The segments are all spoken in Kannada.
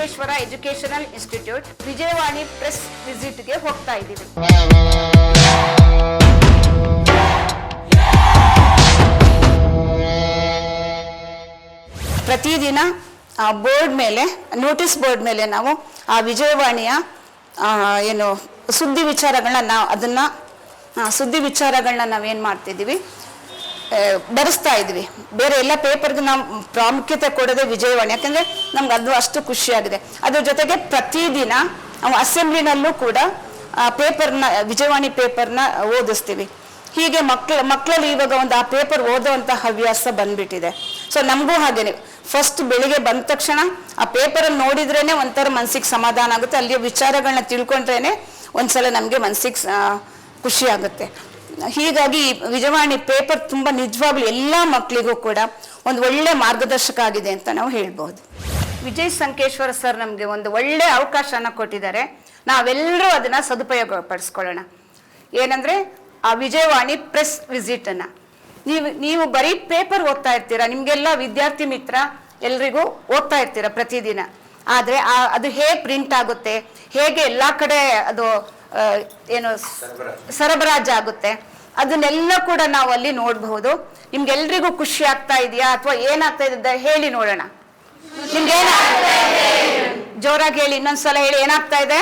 Basaveshwara educational institute Vijayavani press ವಿಸಿಟ್ಗೆ ಹೋಗ್ತಾ ಇದ್ದೀವಿ. ಪ್ರತಿದಿನ ಆ ಬೋರ್ಡ್ ಮೇಲೆ ನೋಟಿಸ್ ಬೋರ್ಡ್ ಮೇಲೆ ನಾವು ಆ ವಿಜಯವಾಣಿಯ ಏನು ಸುದ್ದಿ ವಿಚಾರಗಳನ್ನ ನಾವು ಅದನ್ನ ಸುದ್ದಿ ವಿಚಾರಗಳನ್ನ ನಾವೇನು ಮಾಡ್ತಿದ್ದೀವಿ ಬರೆಸ್ತಾ ಇದ್ವಿ. ಬೇರೆ ಎಲ್ಲ ಪೇಪರ್ಗೆ ನಾವು ಪ್ರಾಮುಖ್ಯತೆ ಕೊಡೋದೇ ವಿಜಯವಾಣಿ. ಯಾಕಂದ್ರೆ ನಮ್ಗೆ ಅದು ಅಷ್ಟು ಖುಷಿಯಾಗಿದೆ. ಅದ್ರ ಜೊತೆಗೆ ಪ್ರತಿದಿನ ನಾವು ಅಸೆಂಬ್ಲಿನಲ್ಲೂ ಕೂಡ, ಆ, ಪೇಪರ್ನ, ವಿಜಯವಾಣಿ ಪೇಪರ್ನ ಓದಿಸ್ತೀವಿ. ಹೀಗೆ ಮಕ್ಳು ಮಕ್ಕಳಲ್ಲಿ ಇವಾಗ ಒಂದು ಆ ಪೇಪರ್ ಓದೋವಂಥ ಹವ್ಯಾಸ ಬಂದ್ಬಿಟ್ಟಿದೆ. ಸೊ ನಮಗೂ ಹಾಗೇನೆ. ಫಸ್ಟ್ ಬೆಳಿಗ್ಗೆ ಬಂದ ತಕ್ಷಣ ಆ ಪೇಪರಲ್ಲಿ ನೋಡಿದ್ರೇನೆ ಒಂಥರ ಮನ್ಸಿಗೆ ಸಮಾಧಾನ ಆಗುತ್ತೆ. ಅಲ್ಲಿಯ ವಿಚಾರಗಳನ್ನ ತಿಳ್ಕೊಂಡ್ರೇನೆ ಒಂದ್ಸಲ ನಮಗೆ ಮನ್ಸಿಗೆ ಖುಷಿ ಆಗುತ್ತೆ. ಹೀಗಾಗಿ ವಿಜಯವಾಣಿ ಪೇಪರ್ ತುಂಬ ನಿಜವಾಗ್ಲೂ ಎಲ್ಲ ಮಕ್ಕಳಿಗೂ ಕೂಡ ಒಂದು ಒಳ್ಳೆ ಮಾರ್ಗದರ್ಶಕ ಆಗಿದೆ ಅಂತ ನಾವು ಹೇಳ್ಬೋದು. ವಿಜಯ್ ಸಂಕೇಶ್ವರ ಸರ್ ನಮಗೆ ಒಂದು ಒಳ್ಳೆ ಅವಕಾಶನ ಕೊಟ್ಟಿದ್ದಾರೆ. ನಾವೆಲ್ಲರೂ ಅದನ್ನ ಸದುಪಯೋಗ ಪಡಿಸ್ಕೊಳ್ಳೋಣ ಏನಂದ್ರೆ ಆ ವಿಜಯವಾಣಿ ಪ್ರೆಸ್ ವಿಸಿಟ್ ಅನ್ನ. ನೀವು ನೀವು ಬರೀ ಪೇಪರ್ ಓದ್ತಾ ಇರ್ತೀರಾ? ನಿಮ್ಗೆಲ್ಲ ವಿದ್ಯಾರ್ಥಿ ಮಿತ್ರ ಎಲ್ರಿಗೂ ಓದ್ತಾ ಇರ್ತೀರ ಪ್ರತಿದಿನ? ಆದ್ರೆ ಆ, ಅದು ಹೇಗೆ ಪ್ರಿಂಟ್ ಆಗುತ್ತೆ? ಹೇಗೆ ಎಲ್ಲಾ ಕಡೆ ಅದು ಏನು, ಸರಬರಾಜು ಆಗುತ್ತೆ? ಅದನ್ನೆಲ್ಲ ಕೂಡ ನಾವು ಅಲ್ಲಿ ನೋಡಬಹುದು. ನಿಮ್ಗೆಲ್ರಿಗೂ ಖುಷಿ ಆಗ್ತಾ ಇದೆಯಾ? ಅಥವಾ ಏನಾಗ್ತಾ ಇದೆ ಹೇಳಿ ನೋಡೋಣ. ನಿಮ್ಗೆ ಜೋರಾಗಿ ಹೇಳಿ, ಇನ್ನೊಂದ್ಸಲ ಹೇಳಿ, ಏನಾಗ್ತಾ ಇದೆ?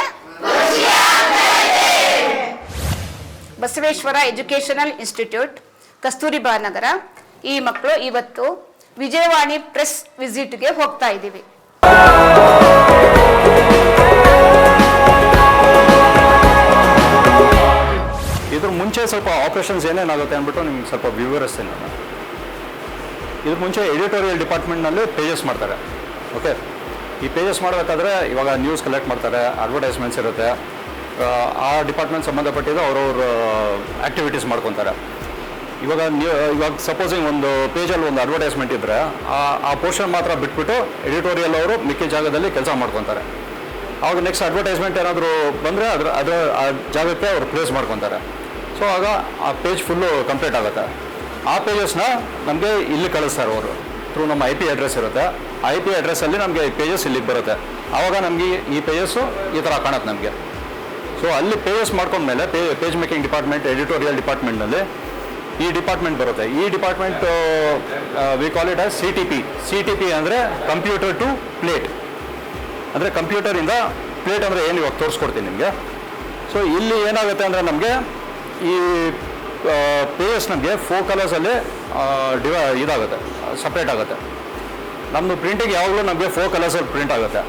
Basaveshwara educational institute Kasturba Nagar. ಈ ಮಕ್ಕಳು ಇವತ್ತು ವಿಜಯವಾಣಿ ಪ್ರೆಸ್ ವಿಸಿಟ್ಗೆ ಹೋಗ್ತಾ ಇದ್ದೀವಿ. ಆಪರೇಷನ್ಸ್ ಏನೇನಾಗುತ್ತೆ ಅಂದ್ಬಿಟ್ಟು ನಿಮ್ಗೆ ಸ್ವಲ್ಪ ವಿವರಿಸ್ತೀನಿ ನಾನು. ಇದ್ರ ಮುಂಚೆ ಎಡಿಟೋರಿಯಲ್ ಡಿಪಾರ್ಟ್ಮೆಂಟ್ನಲ್ಲಿ ಪೇಜಸ್ ಮಾಡ್ತಾರೆ. ಓಕೆ ಈ ಪೇಜಸ್ ಮಾಡಬೇಕಾದ್ರೆ ಇವಾಗ ನ್ಯೂಸ್ ಕಲೆಕ್ಟ್ ಮಾಡ್ತಾರೆ ಅಡ್ವರ್ಟೈಸ್ಮೆಂಟ್ಸ್ ಇರುತ್ತೆ. ಆ, ಆ ಡಿಪಾರ್ಟ್ಮೆಂಟ್ ಸಂಬಂಧಪಟ್ಟಿದ್ದು ಅವ್ರವ್ರ ಆ್ಯಕ್ಟಿವಿಟೀಸ್ ಮಾಡ್ಕೊತಾರೆ. ಇವಾಗ ನ್ಯೂ ಇವಾಗ ಸಪೋಸಿಂಗ್ ಒಂದು ಪೇಜಲ್ಲಿ ಒಂದು ಅಡ್ವರ್ಟೈಸ್ಮೆಂಟ್ ಇದ್ದರೆ ಆ ಆ ಪೋರ್ಷನ್ ಮಾತ್ರ ಬಿಟ್ಬಿಟ್ಟು ಎಡಿಟೋರಿಯಲ್ ಅವರು ಮಿಕ್ಕಿ ಜಾಗದಲ್ಲಿ ಕೆಲಸ ಮಾಡ್ಕೊತಾರೆ. ಅವಾಗ ನೆಕ್ಸ್ಟ್ ಅಡ್ವರ್ಟೈಸ್ಮೆಂಟ್ ಏನಾದರೂ ಬಂದರೆ ಅದ್ರ ಅದರ ಆ ಜಾಗಕ್ಕೆ ಅವ್ರು ಪ್ಲೇಸ್ ಮಾಡ್ಕೊತಾರೆ. ಸೊ ಆಗ ಆ ಪೇಜ್ ಫುಲ್ಲು ಕಂಪ್ಲೀಟ್ ಆಗುತ್ತೆ. ಆ ಪೇಜಸ್ನ ನಮಗೆ ಇಲ್ಲಿ ಕಳಿಸ್ತಾರೆ ಅವರು. ಥ್ರೂ ನಮ್ಮ ಐ ಪಿ ಅಡ್ರೆಸ್ ಇರುತ್ತೆ. ಐ ಪಿ ಅಡ್ರೆಸ್ಸಲ್ಲಿ ನಮಗೆ ಈ ಪೇಜಸ್ ಇಲ್ಲಿಗೆ ಬರುತ್ತೆ. ಆವಾಗ ನಮಗೆ ಈ ಪೇಜಸ್ಸು ಈ ಥರ ಕಾಣುತ್ತೆ ನಮಗೆ. ಸೊ ಅಲ್ಲಿ ಪೇಜಸ್ ಮಾಡ್ಕೊಂಡ್ಮೇಲೆ pay page making department editorial ಡಿಪಾರ್ಟ್ಮೆಂಟ್ನಲ್ಲಿ ಈ ಡಿಪಾರ್ಟ್ಮೆಂಟ್ ಬರುತ್ತೆ. ಈ department we call it as C T P C T P ಅಂದರೆ ಕಂಪ್ಯೂಟರ್ ಟು ಪ್ಲೇಟ್ ಅಂದರೆ ಕಂಪ್ಯೂಟರಿಂದ ಪ್ಲೇಟ್ ಅಂದರೆ ಏನು ಇವಾಗ ತೋರಿಸ್ಕೊಡ್ತೀನಿ ನಿಮಗೆ. ಸೊ ಇಲ್ಲಿ ಏನಾಗುತ್ತೆ ಅಂದರೆ ನಮಗೆ ಈ ಪೇಸ್ ನಮಗೆ ಫೋರ್ ಕಲರ್ಸಲ್ಲಿ ಡಿವ ಇದಾಗುತ್ತೆ ಸಪ್ರೇಟ್ ಆಗುತ್ತೆ. ನಮ್ಮದು ಪ್ರಿಂಟಿಗೆ ಯಾವಾಗಲೂ ನಮಗೆ ಫೋರ್ ಕಲರ್ಸಲ್ಲಿ ಪ್ರಿಂಟ್ ಆಗುತ್ತೆ.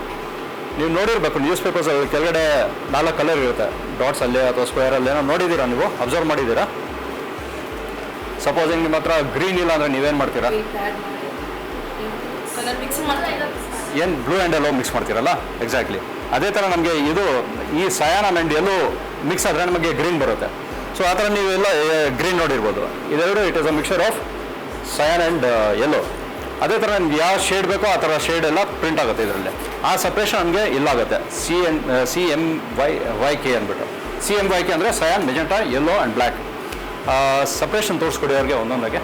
ನೀವು ನೋಡಿರ್ಬೇಕು ನ್ಯೂಸ್ ಪೇಪರ್ಸಲ್ಲಿ ಕೆಳಗಡೆ ನಾಲ್ಕು ಕಲರ್ ಇರುತ್ತೆ. ಡಾಟ್ಸಲ್ಲಿ ಅಥವಾ ಸ್ಕ್ವೇರಲ್ಲಿ ಏನೋ ನೋಡಿದ್ದೀರಾ ನೀವು? ಅಬ್ಸರ್ವ್ ಮಾಡಿದ್ದೀರಾ ಸಪೋಸಿಂಗ್ ನಿಮ್ಮ ಹತ್ರ ಗ್ರೀನ್ ಇಲ್ಲ ಅಂದರೆ ನೀವೇನು ಮಾಡ್ತೀರಾ? ಏನು ಬ್ಲೂ ಆ್ಯಂಡ್ ಎಲ್ಲೋ ಮಿಕ್ಸ್ ಮಾಡ್ತೀರಲ್ಲ? ಎಕ್ಸಾಕ್ಟ್ಲಿ ಅದೇ ಥರ ನಮಗೆ ಇದು ಈ ಸಯಾನ ಆ್ಯಂಡ್ ಎಲ್ಲೋ ಮಿಕ್ಸ್ ಆದರೆ ನಮಗೆ ಗ್ರೀನ್ ಬರುತ್ತೆ. ಸೊ ಆ ಥರ ನೀವೆಲ್ಲ ಗ್ರೀನ್ ನೋಡಿರ್ಬೋದು. ಇದೆರಡು it is a mixer of cyan and yellow ಅದೇ ಥರ ನಿಮ್ಗೆ ಯಾವ ಶೇಡ್ ಬೇಕೋ ಆ ಥರ ಶೇಡ್ ಎಲ್ಲ ಪ್ರಿಂಟ್ ಆಗುತ್ತೆ ಇದರಲ್ಲಿ. ಆ ಸಪ್ರೇಷನ್ ನಮಗೆ ಇಲ್ಲಾಗುತ್ತೆ C N C M Y Y K ಅಂದ್ಬಿಟ್ಟು. ಸಿ ಎಂ ವೈ ಕೆ ಅಂದರೆ cyan magenta yellow and black separation ತೋರಿಸ್ಕೊಡಿ ಅವ್ರಿಗೆ ಒಂದೊಂದಾಗೆ.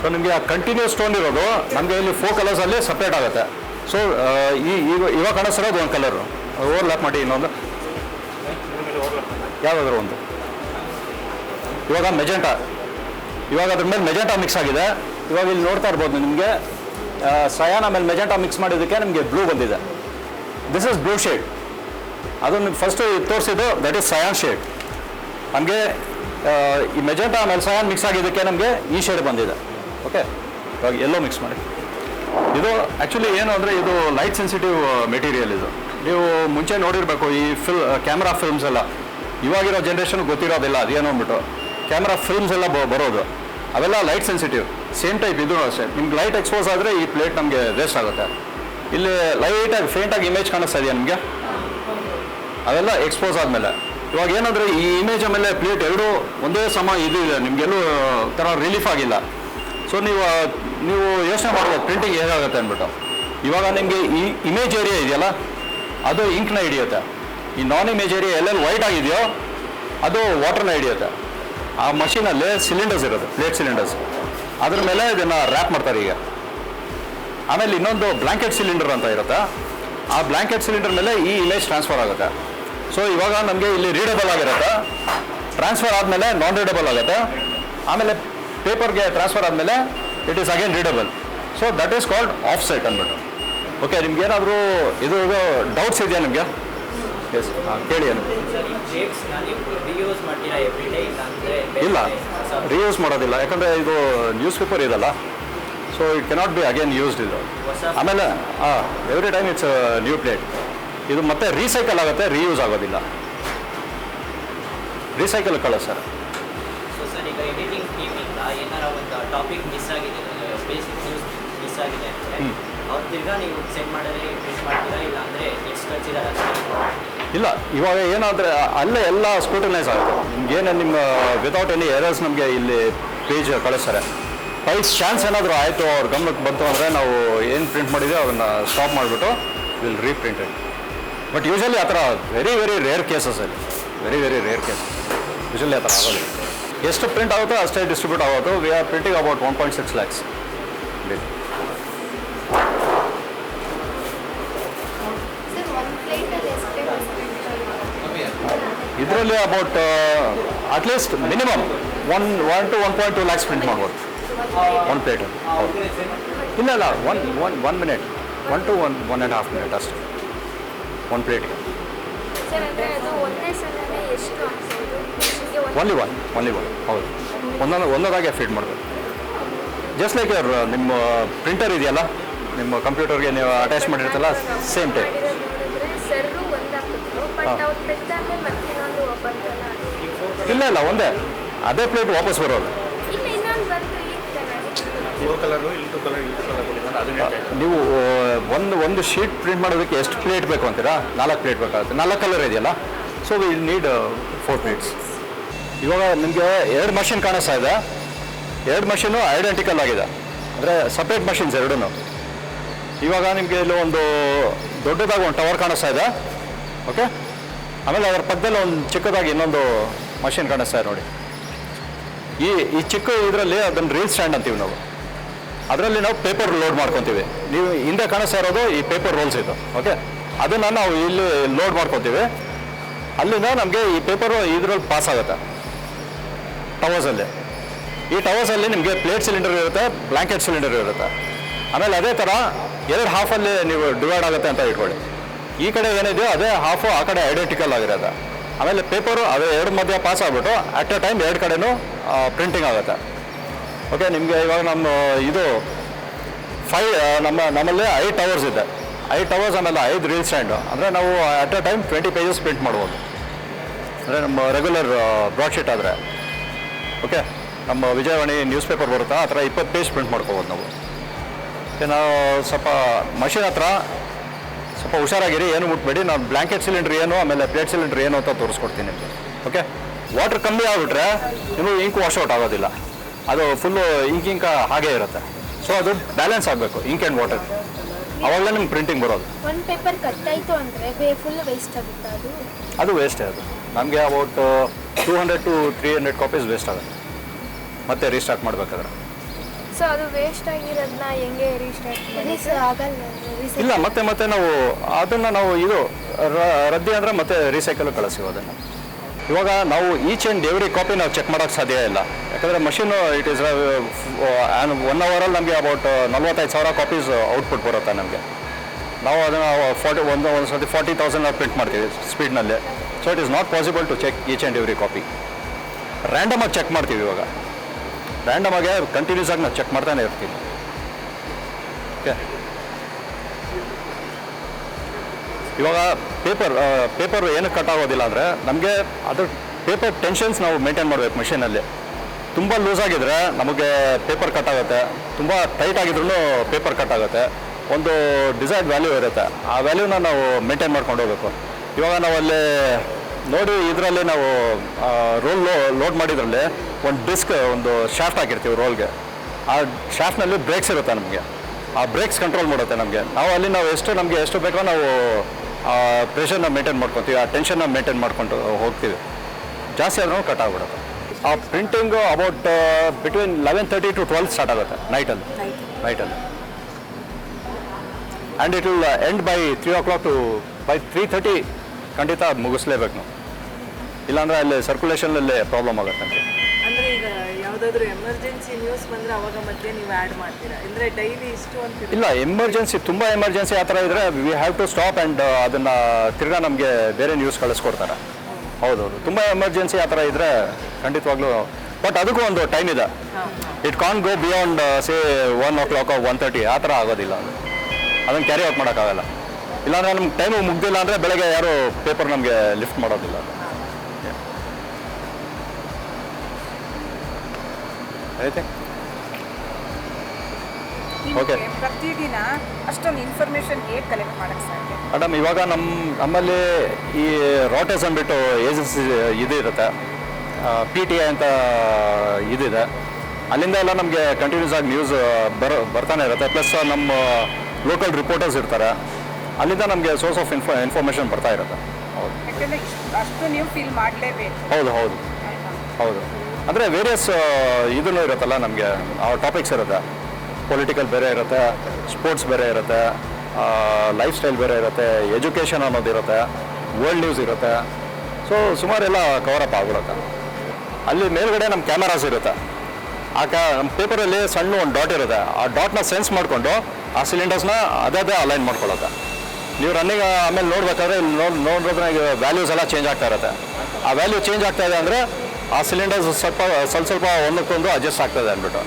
ಸೊ ನಿಮಗೆ ಆ ಕಂಟಿನ್ಯೂಸ್ ಸ್ಟೋನ್ ಇರೋದು ನಮಗೆ ಇಲ್ಲಿ ಫೋರ್ ಕಲರ್ಸಲ್ಲಿ ಸಪ್ರೇಟ್ ಆಗುತ್ತೆ. ಸೊ ಈ, ಈಗ, ಇವಾಗ ಕಾಣಿಸ್ತಿರೋದು ಒಂದು ಕಲರು ಓವರ್ಲ್ಯಾಪ್ ಮಾಡಿ ಇನ್ನೊಂದು. ಯಾವುದಾದ್ರು ಒಂದು. ಇವಾಗ ಮೆಜೆಂಟಾ. ಇವಾಗ ಅದ್ರ ಮೇಲೆ ಮೆಜೆಂಟಾ ಮಿಕ್ಸ್ ಆಗಿದೆ. ಇವಾಗ ಇಲ್ಲಿ ನೋಡ್ತಾ ಇರ್ಬೋದು ನಿಮಗೆ ಸಯಾನ್ ಆಮೇಲೆ ಮೆಜೆಂಟಾ ಮಿಕ್ಸ್ ಮಾಡಿದ್ದಕ್ಕೆ ನಿಮಗೆ ಬ್ಲೂ ಬಂದಿದೆ. ದಿಸ್ ಇಸ್ ಬ್ಲೂ ಶೇಡ್ ಅದನ್ನು ಫಸ್ಟು ತೋರಿಸಿದ್ದು ದಟ್ ಈಸ್ ಸಯಾನ್ ಶೇಡ್ ಹಂಗೆ ಈ ಮೆಜೆಂಟಾ ಆಮೇಲೆ ಸಯಾನ್ ಮಿಕ್ಸ್ ಆಗಿದ್ದಕ್ಕೆ ನಮಗೆ ಈ ಶೇಡ್ ಬಂದಿದೆ. ಓಕೆ ಇವಾಗ ಎಲ್ಲೋ ಮಿಕ್ಸ್ ಮಾಡಿ. ಇದು ಆ್ಯಕ್ಚುಲಿ ಏನು ಅಂದರೆ ಇದು ಲೈಟ್ ಸೆನ್ಸಿಟಿವ್ ಮೆಟೀರಿಯಲ್ ಇದು. ನೀವು ಮುಂಚೆ ನೋಡಿರಬೇಕು ಈ ಫಿಲ್ ಕ್ಯಾಮ್ರಾ ಫಿಲ್ಮ್ಸ್ ಎಲ್ಲ. ಇವಾಗಿರೋ ಜನ್ರೇಷನ್ ಗೊತ್ತಿರೋದಿಲ್ಲ, ಅದೇನೋ ಅಂದ್ಬಿಟ್ಟು. ಕ್ಯಾಮ್ರಾ ಫಿಲ್ಮ್ಸ್ ಎಲ್ಲ ಬರೋದು. ಅವೆಲ್ಲ ಲೈಟ್ ಸೆನ್ಸಿಟಿವ್ ಸೇಮ್ ಟೈಪ್ ಇದು ಅಷ್ಟೇ. ನಿಮ್ಗೆ ಲೈಟ್ ಎಕ್ಸ್ಪೋಸ್ ಆದರೆ ಈ ಪ್ಲೇಟ್ ನಮಗೆ ವೇಸ್ಟ್ ಆಗುತ್ತೆ. ಇಲ್ಲಿ ಲೈಟಾಗಿ ಫೇಂಟಾಗಿ ಇಮೇಜ್ ಕಾಣಿಸ್ತಾ ಇದೆಯಾ ನಿಮಗೆ? ಅವೆಲ್ಲ ಎಕ್ಸ್ಪೋಸ್ ಆದಮೇಲೆ. ಇವಾಗ ಏನಂದರೆ ಈ ಇಮೇಜ್ ಮೇಲೆ ಪ್ಲೇಟ್ ಎರಡೂ ಒಂದೇ ಸಮ ಇದು ಇದೆ. ನಿಮಗೆಲ್ಲೂ ಥರ ರಿಲೀಫ್ ಆಗಿಲ್ಲ. ಸೊ ನೀವು ನೀವು ಯೋಚನೆ ಮಾಡ್ಬೋದು ಪ್ರಿಂಟಿಂಗ್ ಹೇಗಾಗುತ್ತೆ ಅಂದ್ಬಿಟ್ಟು. ಇವಾಗ ನಿಮಗೆ ಈ ಇಮೇಜ್ ಏರಿಯಾ ಇದೆಯಲ್ಲ, ಅದು ಇಂಕ್ನ ಹಿಡಿಯುತ್ತೆ. ಈ ನಾನ್ ಇಮೇಜ್ ಏರಿಯಾ ಎಲ್ಲೆಲ್ಲಿ ವೈಟ್ ಆಗಿದೆಯೋ, ಅದು ವಾಟರ್ನ ಹಿಡಿಯುತ್ತೆ. ಆ ಮಷೀನಲ್ಲಿ ಸಿಲಿಂಡರ್ಸ್ ಇರೋದು ಪ್ಲೇಟ್ ಸಿಲಿಂಡರ್ಸ್ ಅದ್ರ ಮೇಲೆ ಇದನ್ನು ರ್ಯಾಪ್ ಮಾಡ್ತಾರೆ ಈಗ. ಆಮೇಲೆ ಇನ್ನೊಂದು ಬ್ಲಾಂಕೆಟ್ ಸಿಲಿಂಡರ್ ಅಂತ ಇರುತ್ತೆ. ಆ ಬ್ಲ್ಯಾಂಕೆಟ್ ಸಿಲಿಂಡರ್ ಮೇಲೆ ಈ ಇಮೇಜ್ ಟ್ರಾನ್ಸ್ಫರ್ ಆಗುತ್ತೆ. ಸೊ ಇವಾಗ ನಮಗೆ ಇಲ್ಲಿ ರೀಡಬಲ್ ಆಗಿರುತ್ತೆ. ಟ್ರಾನ್ಸ್ಫರ್ ಆದಮೇಲೆ ನಾನ್ ರೀಡಬಲ್ ಆಗುತ್ತೆ. ಆಮೇಲೆ ಪೇಪರ್ಗೆ ಟ್ರಾನ್ಸ್ಫರ್ ಆದಮೇಲೆ it is again readable so that is called offset ಅಂದ್ಬಿಟ್ಟು. ಓಕೆ ನಿಮ್ಗೆ ಏನಾದರೂ ಇದು ಡೌಟ್ಸ್ ಇದೆಯಾ ನಿಮಗೆ? ಎಸ್ ಹಾಂ ಕೇಳಿ ಏನು ಇಲ್ಲ. ರಿಯೂಸ್ ಮಾಡೋದಿಲ್ಲ. ಯಾಕಂದರೆ ಇದು ನ್ಯೂಸ್ ಪೇಪರ್ ಇದಲ್ಲ. So it cannot be again used ಇದು. ಆಮೇಲೆ ಹಾಂ every time it's new plate ಇದು ಮತ್ತೆ ರೀಸೈಕಲ್ ಆಗುತ್ತೆ ರೀಯೂಸ್ ಆಗೋದಿಲ್ಲ. ರೀಸೈಕಲ್ ಕಳ ಸರ್. ಸೊ ಸರ್ ಈಗ ಎಡಿಟಿಂಗ್ ಟೀಮಿಂದ ಏನಾರ ಒಂದು ಟಾಪಿಕ್ ಮಿಸ್ ಆಗಿದೆ ಆಗಿದೆ ಇಲ್ಲ, ಇವಾಗ ಏನಾದರೆ, ಅಲ್ಲೇ ಎಲ್ಲ ಸ್ಕ್ರೂಟನೈಸ್ ಆಗುತ್ತೆ. ನಿಮ್ಗೆ ಏನು ನಿಮ್ಮ ವಿತೌಟ್ ಎನಿ ಎರರ್ಸ್ ನಮಗೆ ಇಲ್ಲಿ ಪೇಜ್ ಕಳಿಸ್ತಾರೆ. ಬೈ ಚಾನ್ಸ್ ಏನಾದರೂ ಆಯಿತು, ಅವ್ರ ಗಮನಕ್ಕೆ ಬಂತು ಅಂದರೆ ನಾವು ಏನು ಪ್ರಿಂಟ್ ಮಾಡಿದ್ವಿ ಅದನ್ನು ಸ್ಟಾಪ್ ಮಾಡಿಬಿಟ್ಟು ವಿಲ್ ರೀಪ್ರಿಂಟೆಡ್ ಬಟ್ ಯೂಶಲಿ ಆ ಥರ ವೆರಿ ವೆರಿ ರೇರ್ ಕೇಸಸ್ ಅಲ್ಲಿ. Very very rare cases usually ಆ ಥರ ಆಗೋದಿಲ್ಲ ಎಷ್ಟು ಪ್ರಿಂಟ್ ಆಗುತ್ತೋ ಅಷ್ಟೇ ಡಿಸ್ಟ್ರಿಬ್ಯೂಟ್ ಆಗೋದು. We are printing about one point six lakhs ಇದರಲ್ಲಿ about at least minimum one one to one point two lakhs print ಮಾಡ್ಬೋದು. ಒನ್ ಪ್ಲೇಟ್ ಹೌದು. ಇಲ್ಲ ಇಲ್ಲ one one one minute one to one one and half minute ಅಷ್ಟು. ಒನ್ ಪ್ಲೇಟ್ ಸರ್ ಅಂದರೆ ಅದು ಒಂದೇ ಸಲನೇ ಎಷ್ಟು ಆಗ್ಬೋದು? ಹೀಗೆ ಒಂದು ಒನ್ಲಿ ಒನ್ ಒನ್ಲಿ ಒನ್ ಹೌದು. ಒಂದೊಂದು ಒಂದೊಂದಾಗೆ ಫೀಡ್ ಮಾಡಬೇಕು ಜಸ್ಟ್ ಲೈಕ್ ಅವ್ರ ನಿಮ್ಮ ಪ್ರಿಂಟರ್ ಇದೆಯಲ್ಲ? ನಿಮ್ಮ ಕಂಪ್ಯೂಟರ್ಗೆ ನೀವು ಅಟ್ಯಾಚ್ ಮಾಡಿರ್ತೀರಲ್ಲ ಸೇಮ್ ಟೈಪ್ ಹಾ. ಇಲ್ಲ ಇಲ್ಲ ಒಂದೇ. ಅದೇ ಪ್ಲೇಟ್ ವಾಪಸ್ ಬರೋದು. ನೀವು ಒಂದು ಒಂದು ಶೀಟ್ ಪ್ರಿಂಟ್ ಮಾಡೋದಕ್ಕೆ ಎಷ್ಟು ಪ್ಲೇಟ್ ಬೇಕು ಅಂತೀರಾ? ನಾಲ್ಕು ಪ್ಲೇಟ್ ಬೇಕಾಗುತ್ತೆ. ನಾಲ್ಕು ಕಲರ್ ಇದೆಯಲ್ಲ? So will need four plates ಇವಾಗ ನಿಮಗೆ ಎರಡು ಮಷಿನ್ ಕಾಣಿಸ್ತಾ ಇದೆ. ಎರಡು ಮಷೀನು ಐಡೆಂಟಿಕಲ್ ಆಗಿದೆ. ಅಂದರೆ ಸಪ್ರೇಟ್ ಮಷಿನ್ಸ್ ಎರಡೂ ಇವಾಗ ನಿಮಗೆ ಇಲ್ಲಿ ಒಂದು ದೊಡ್ಡದಾಗಿ ಒಂದು ಟವರ್ ಕಾಣಿಸ್ತಾ ಇದೆ. ಓಕೆ ಆಮೇಲೆ ಅದರ ಪಕ್ಕದಲ್ಲಿ ಒಂದು ಚಿಕ್ಕದಾಗಿ ಇನ್ನೊಂದು ಮಷಿನ್ ಕಾಣಿಸ್ತಾ ಇದೆ ನೋಡಿ. ಈ ಈ ಚಿಕ್ಕ ಇದರಲ್ಲಿ ಅದನ್ನು ರೀಲ್ ಸ್ಟ್ಯಾಂಡ್ ಅಂತೀವಿ ನಾವು. ಅದರಲ್ಲಿ ನಾವು ಪೇಪರ್ ಲೋಡ್ ಮಾಡ್ಕೊತೀವಿ. ನೀವು ಹಿಂದೆ ಕಾಣಿಸ್ತಾ ಇರೋದು ಈ ಪೇಪರ್ ರೋಲ್ಸ್ ಇದು ಓಕೆ ಅದನ್ನು ನಾವು ಇಲ್ಲಿ ಲೋಡ್ ಮಾಡ್ಕೊತೀವಿ. ಅಲ್ಲಿಂದ ನಮಗೆ ಈ ಪೇಪರು ಇದರಲ್ಲಿ ಪಾಸ್ ಆಗುತ್ತೆ. ಟವರ್ಸಲ್ಲಿ ಈ ಟವರ್ಸಲ್ಲಿ ನಿಮಗೆ ಪ್ಲೇಟ್ ಸಿಲಿಂಡರ್ ಇರುತ್ತೆ ಬ್ಲ್ಯಾಂಕೆಟ್ ಸಿಲಿಂಡರ್ ಇರುತ್ತೆ. ಆಮೇಲೆ ಅದೇ ಥರ ಎರಡು ಹಾಫಲ್ಲಿ ನೀವು ಡಿವೈಡ್ ಆಗುತ್ತೆ ಅಂತ ಇಟ್ಕೊಳ್ಳಿ. ಈ ಕಡೆ ಏನಿದೆಯೋ ಅದೇ ಹಾಫು ಆ ಕಡೆ ಐಡೆಂಟಿಕಲ್ ಆಗಿರೋದು. ಆಮೇಲೆ ಪೇಪರು ಅದೇ ಎರಡು ಮಧ್ಯ ಪಾಸ್ ಆಗಿಬಿಟ್ಟು ಅಟ್ ಎ ಟೈಮ್ ಎರಡು ಕಡೆನೂ ಪ್ರಿಂಟಿಂಗ್ ಆಗುತ್ತೆ. ಓಕೆ ನಿಮಗೆ ಇವಾಗ ನಮ್ಮ, ಇದು ಫೈ ನಮ್ಮ, ನಮ್ಮಲ್ಲಿ ಐದು ಟವರ್ಸ್ ಇದೆ. ಐ ಟವರ್ಸ್ ಆಮೇಲೆ ಐದು ರೀಲ್ ಸ್ಟ್ಯಾಂಡು ಅಂದರೆ ನಾವು at a time twenty pages print ಮಾಡ್ಬೋದು. ಅಂದರೆ ನಮ್ಮ ರೆಗ್ಯುಲರ್ ಬ್ರಾಡ್ಶೀಟ್ ಆದರೆ. ಓಕೆ ನಮ್ಮ ವಿಜಯವಾಣಿ ನ್ಯೂಸ್ ಪೇಪರ್ ಬರುತ್ತಾ, ಆ ಥರ ಇಪ್ಪತ್ತು ಪೇಜ್ ಪ್ರಿಂಟ್ ಮಾಡ್ಕೋಬೋದು ನಾವು. ಓಕೆ ನಾವು ಸ್ವಲ್ಪ ಮಷಿನ್ ಹತ್ರ ಸ್ವಲ್ಪ ಹುಷಾರಾಗಿರಿ ಏನು ಮುಟ್ಬೇಡಿ. ನಾನು ಬ್ಲ್ಯಾಂಕೆಟ್ ಸಿಲಿಂಡ್ರ್ ಏನು ಆಮೇಲೆ ಪ್ಲೇಟ್ ಸಿಲಿಂಡ್ರ್ ಏನು ಅಂತ ತೋರಿಸ್ಕೊಡ್ತೀನಿ ನಿಮಗೆ. ಓಕೆ ವಾಟರ್ ಕಮ್ಮಿ ಆಗಿಬಿಟ್ರೆ ನಿಮಗೆ ಇಂಕ್ ವಾಶ್ ಔಟ್ ಆಗೋದಿಲ್ಲ. ಅದು ಫುಲ್ಲು ಇಂಕ್ ಇಂಕ ಹಾಗೇ ಇರುತ್ತೆ. ಸೊ ಅದು ಬ್ಯಾಲೆನ್ಸ್ ಆಗಬೇಕು ಇಂಕ್ ಆ್ಯಂಡ್ ವಾಟರ್ ಅವಾಗಲೇ ನಿಮ್ಗೆ ಪ್ರಿಂಟಿಂಗ್ ಬರೋದು. ಒಂದು ಪೇಪರ್ ಕಟ್ಟಾಯಿತು ಅಂದರೆ ಫುಲ್ ವೇಸ್ಟ್ ಆಗುತ್ತೆ ಅದು? ಅದು ವೇಸ್ಟೇ ಅದು. ನಮಗೆ about two hundred to three hundred copies waste ಆಗುತ್ತೆ. ಮತ್ತೆ ರೀಸ್ಟಾರ್ಟ್ ಮಾಡಬೇಕಾದ್ರೆ. ಸೊ ಅದು ವೇಸ್ಟ್ ಆಗಿರೋದನ್ನ ಹೆಂಗೆ ರೀಸ್ಟಾರ್ಟ್ ಆಗಲ್ಲ ಇಲ್ಲ ಮತ್ತೆ ಮತ್ತೆ ನಾವು ಅದನ್ನು ನಾವು ಇದು ರದ್ದಿ ಅಂದರೆ ಮತ್ತೆ ರೀಸೈಕಲ್ ಕಳಿಸ್ತೀವಿ ಅದನ್ನು. ಇವಾಗ ನಾವು ಈಚ್ ಆ್ಯಂಡ್ ಎವ್ರಿ ಕಾಪಿ ನಾವು ಚೆಕ್ ಮಾಡೋಕ್ಕೆ ಸಾಧ್ಯ ಇಲ್ಲ. ಯಾಕಂದರೆ ಮಷೀನು ಇಟ್ ಈಸ್ ಒನ್ ಅವರಲ್ಲಿ ನಮಗೆ ಅಬೌಟ್ ನಲ್ವತ್ತೈದು ಸಾವಿರ ಕಾಪೀಸ್ ಔಟ್ಪುಟ್ ಬರುತ್ತೆ ನಮಗೆ. ನಾವು ಅದನ್ನು ಫಾರ್ಟಿ ಒಂದು ಒಂದು ಸರ್ತಿ ಫಾರ್ಟಿ ತೌಸಂಡ್ ನಾವು ಪ್ರಿಂಟ್ ಮಾಡ್ತೀವಿ ಸ್ಪೀಡ್ನಲ್ಲಿ so it is not possible to check each and every copy ರ್ಯಾಂಡಮಾಗಿ check ಮಾಡ್ತೀವಿ ಇವಾಗ. ರ್ಯಾಂಡಮಾಗೆ ಕಂಟಿನ್ಯೂಸ್ ಆಗಿ ನಾವು ಚೆಕ್ ಮಾಡ್ತಾನೆ ಇರ್ತೀನಿ. ಓಕೆ ಇವಾಗ ಪೇಪರ್ ಪೇಪರ್ ಏನಕ್ಕೆ ಕಟ್ ಆಗೋದಿಲ್ಲ ಅಂದರೆ ನಮಗೆ ಅದ್ರ ಪೇಪರ್ ಟೆನ್ಷನ್ಸ್ ನಾವು ಮೇಂಟೈನ್ ಮಾಡಬೇಕು ಮಿಷಿನಲ್ಲಿ ತುಂಬ ಲೂಸ್ ಆಗಿದ್ರೆ ನಮಗೆ ಪೇಪರ್ ಕಟ್ ಆಗುತ್ತೆ. ತುಂಬ ಟೈಟ್ ಆಗಿದ್ರೂ ಪೇಪರ್ ಕಟ್ ಆಗುತ್ತೆ. ಒಂದು ಡಿಸೈಡ್ ವ್ಯಾಲ್ಯೂ ಇರುತ್ತೆ. ಆ ವ್ಯಾಲ್ಯೂನ ನಾವು ಮೇಂಟೈನ್ ಮಾಡ್ಕೊಂಡು ಹೋಗ್ಬೇಕು. ಇವಾಗ ನಾವು ಅಲ್ಲಿ ನೋಡಿ ಇದರಲ್ಲಿ ನಾವು ರೋಲ್ ಲೋಡ್ ಮಾಡಿದ್ರಲ್ಲಿ ಒಂದು ಡಿಸ್ಕ್ ಒಂದು ಶಾಫ್ಟ್ ಹಾಕಿರ್ತೀವಿ ರೋಲ್ಗೆ ಆ ಶಾಫ್ಟ್ನಲ್ಲಿ ಬ್ರೇಕ್ಸ್ ಇರುತ್ತೆ ನಮಗೆ. ಆ ಬ್ರೇಕ್ಸ್ ಕಂಟ್ರೋಲ್ ಮಾಡುತ್ತೆ ನಮಗೆ. ನಾವು ಅಲ್ಲಿ ನಾವು ಎಷ್ಟು ನಮಗೆ ಎಷ್ಟು ಬೇಕೋ ನಾವು ಆ ಪ್ರೆಷರ್ನ ಮೇಂಟೈನ್ ಮಾಡ್ಕೊತೀವಿ ಆ ಟೆನ್ಷನ್ನ ಮೇಂಟೈನ್ ಮಾಡ್ಕೊಂಡು ಹೋಗ್ತೀವಿ. ಜಾಸ್ತಿ ಆದ್ರೂ ಕಟ್ ಆಗಿಬಿಡುತ್ತೆ. ಆ printing about between eleven thirty to twelve start ಆಗುತ್ತೆ ನೈಟಲ್ಲಿ ನೈಟಲ್ಲಿ and it will end by three o'clock to by three thirty ಖಂಡಿತ ಮುಗಿಸ್ಲೇಬೇಕು ನಾವು. ಇಲ್ಲಾಂದರೆ ಅಲ್ಲಿ ಸರ್ಕ್ಯುಲೇಷನಲ್ಲಿ ಪ್ರಾಬ್ಲಮ್ ಆಗುತ್ತೆ ಯಾವ್ದಾದ್ರು ಎಮರ್ಜೆನ್ಸಿ ನ್ಯೂಸ್ ಬಂದ್ರೆ ಅವಾಗ ಮಧ್ಯೆ ನೀವು ಆ್ಯಡ್ ಮಾಡ್ತೀರಾ? ಅಂದ್ರೆ ಡೈಲಿ ಇಷ್ಟು ಅಂತ ಇಲ್ಲ ಎಮರ್ಜೆನ್ಸಿ ತುಂಬ ಎಮರ್ಜೆನ್ಸಿ ಆ ಥರ ಇದ್ದರೆ we have to stop and ಅದನ್ನು ತಿರ್ಗಾ ನಮಗೆ ಬೇರೆ ನ್ಯೂಸ್ ಕಳಿಸ್ಕೊಡ್ತಾರೆ. ಹೌದೌದು. ತುಂಬ ಎಮರ್ಜೆನ್ಸಿ ಆ ಥರ ಇದ್ದರೆ ಖಂಡಿತವಾಗ್ಲೂ ಬಟ್ ಅದಕ್ಕೂ ಒಂದು ಟೈಮ್ ಇದೆ. It can go beyond say one o'clock one thirty ಆ ಥರ ಆಗೋದಿಲ್ಲ. ಅದನ್ನು ಕ್ಯಾರಿ ಔಟ್ ಮಾಡೋಕ್ಕಾಗಲ್ಲ. ಇಲ್ಲಾಂದ್ರೆ ನಮ್ಗೆ ಟೈಮು ಮುಗ್ದಿಲ್ಲ ಅಂದರೆ ಬೆಳಗ್ಗೆ ಯಾರು ಪೇಪರ್ ನಮಗೆ ಲಿಫ್ಟ್ ಮಾಡೋದಿಲ್ಲ. ಆಯ್ತು ಓಕೆ ಪ್ರತಿದಿನ ಅಷ್ಟೊಂದು ಇನ್ಫಾರ್ಮೇಶನ್ ಹೇಗೆ ಕಲೆಕ್ಟ್ ಮಾಡಕ್ಕೆ ಸಾಧ್ಯ? ಮೇಡಮ್ ಇವಾಗ ನಮ್ಮ ನಮ್ಮಲ್ಲಿ ಈ ರಾಟರ್ಸ್ ಅಂದ್ಬಿಟ್ಟು ಏಜೆನ್ಸಿ ಇದು ಇರುತ್ತೆ. ಪಿ ಟಿ ಐ ಅಂತ ಇದಿದೆ. ಅಲ್ಲಿಂದ ಎಲ್ಲ ನಮಗೆ ಕಂಟಿನ್ಯೂಸ್ ಆಗಿ ನ್ಯೂಸ್ ಬರೋ ಬರ್ತಾನೆ ಇರುತ್ತೆ. ಪ್ಲಸ್ ನಮ್ಮ ಲೋಕಲ್ ರಿಪೋರ್ಟರ್ಸ್ ಇರ್ತಾರೆ. ಅಲ್ಲಿಂದ ನಮಗೆ ಸೋರ್ಸ್ ಆಫ್ ಇನ್ಫೋ ಇನ್ಫಾರ್ಮೇಷನ್ ಬರ್ತಾ ಇರುತ್ತೆ. ಹೌದು ಯಾಕಂದ್ರೆ ಇಷ್ಟು ಅಷ್ಟು ನೀವು ಫೀಲ್ ಮಾಡಲೇಬೇಕು. ಹೌದು ಹೌದು. ಹೌದು. ಅಂದರೆ ವೇರಿಯಸ್ ಇದನ್ನು ಇರುತ್ತಲ್ಲ ನಮಗೆ, ಆ ಟಾಪಿಕ್ಸ್ ಇರುತ್ತೆ. ಪೊಲಿಟಿಕಲ್ ಬೇರೆ ಇರುತ್ತೆ ಸ್ಪೋರ್ಟ್ಸ್ ಬೇರೆ ಇರುತ್ತೆ ಲೈಫ್ ಸ್ಟೈಲ್ ಬೇರೆ ಇರುತ್ತೆ ಎಜುಕೇಷನ್ ಅನ್ನೋದು ಇರುತ್ತೆ ವರ್ಲ್ಡ್ ನ್ಯೂಸ್ ಇರುತ್ತೆ. ಸೊ ಸುಮಾರೆಲ್ಲ ಅಪ್ ಆಗ್ಬಿಡುತ್ತೆ. ಅಲ್ಲಿ ಮೇಲ್ಗಡೆ ನಮ್ಮ ಕ್ಯಾಮರಾಸ್ ಇರುತ್ತೆ. ಆ ಕ್ಯಾ ನಮ್ಮ ಪೇಪರಲ್ಲಿ ಸಣ್ಣ ಒಂದು ಡಾಟ್ ಇರುತ್ತೆ. ಆ ಡಾಟ್ನ ಸೆನ್ಸ್ ಮಾಡಿಕೊಂಡು, ಆ ಸಿಲಿಂಡರ್ಸ್ನ ಅದೇ ಅದೇ ಅಲೈನ್ ಮಾಡ್ಕೊಳ್ಳುತ್ತೆ. ನೀವು ರನ್ನಿಂಗ್ ಆಮೇಲೆ ನೋಡ್ಬೇಕಾದ್ರೆ ಇಲ್ಲಿ ನೋಡಿ ನೋಡಿದ್ರೆ ವ್ಯಾಲ್ಯೂಸ್ ಎಲ್ಲ ಚೇಂಜ್ ಆಗ್ತಾ ಇರುತ್ತೆ. ಆ ವ್ಯಾಲ್ಯೂ ಚೇಂಜ್ ಆಗ್ತಾ ಇದೆ ಅಂದರೆ ಆ ಸಿಲಿಂಡರ್ಸ್ ಸ್ವಲ್ಪ ಸ್ವಲ್ಪ ಸ್ವಲ್ಪ ಒಂದಕ್ಕೊಂದು ಅಡ್ಜಸ್ಟ್ ಆಗ್ತದೆ ಅಂದ್ಬಿಟ್ಟು.